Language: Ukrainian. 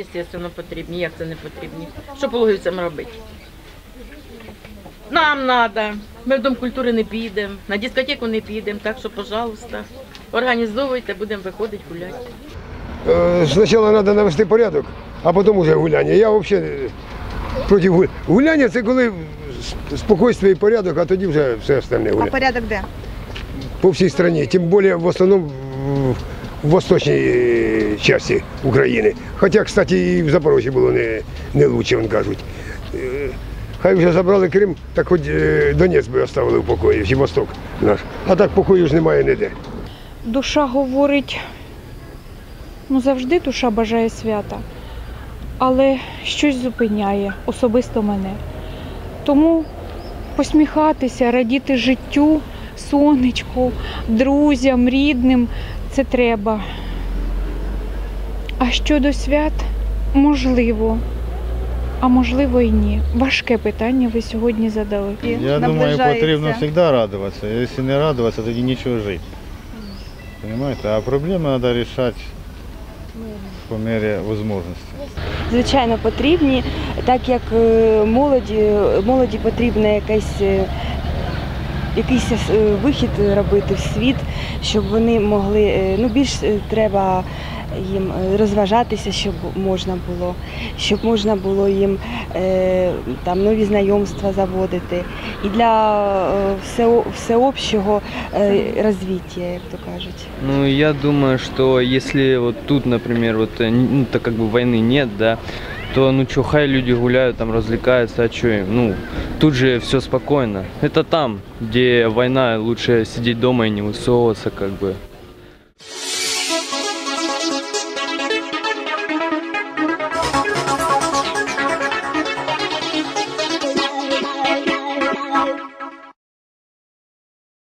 естественно, потрібні. Як це не потрібні? Що пологівцям робити? Нам треба. Ми в Дом культури не підемо, на дискотеку не підемо, так що, пожалуйста, організовуйте, будемо виходити гуляти. Е, Спочатку треба навести порядок, а потім уже гуляння. Я взагалі проти гуляння. Гуляння це коли с- і порядок, а тоді вже все остальне А порядок де? По всій країні, тим більше в основному в- в восточній частині України. Хоча, кстати, і в Запорожжі було не, не лучше, вони кажуть. Е, Хай вже забрали Крим, так хоч е, Донець би оставили в покої, чи Восток наш. А так покою ж немає ніде. Душа говорить, ну завжди душа бажає свята, але щось зупиняє, особисто мене. Тому посміхатися, радіти життю, сонечку, друзям, рідним це треба. А щодо свят, можливо, а можливо і ні. Важке питання ви сьогодні задали. Я думаю, потрібно завжди радуватися. Якщо не радуватися, тоді нічого жити. Понимаете? А проблеми треба вирішати по мірі можливості. звичайно потрібні, так як е, молоді, молоді потрібна якась е, Якийсь е, вихід робити в світ, щоб вони могли, е, ну більш е, треба їм е, розважатися, щоб можна було, щоб можна було їм е, там нові знайомства заводити. І для е, всео- всеобщого е, розвиття, як то кажуть. Ну, я думаю, что если вот тут, например, вот, э, ну, так как бы войны нет, да, то, ну, чё, хай люди гуляют, там, развлекаются, а чё им, ну, тут же все спокойно. Это там, где война, лучше сидеть дома и не высовываться, как бы.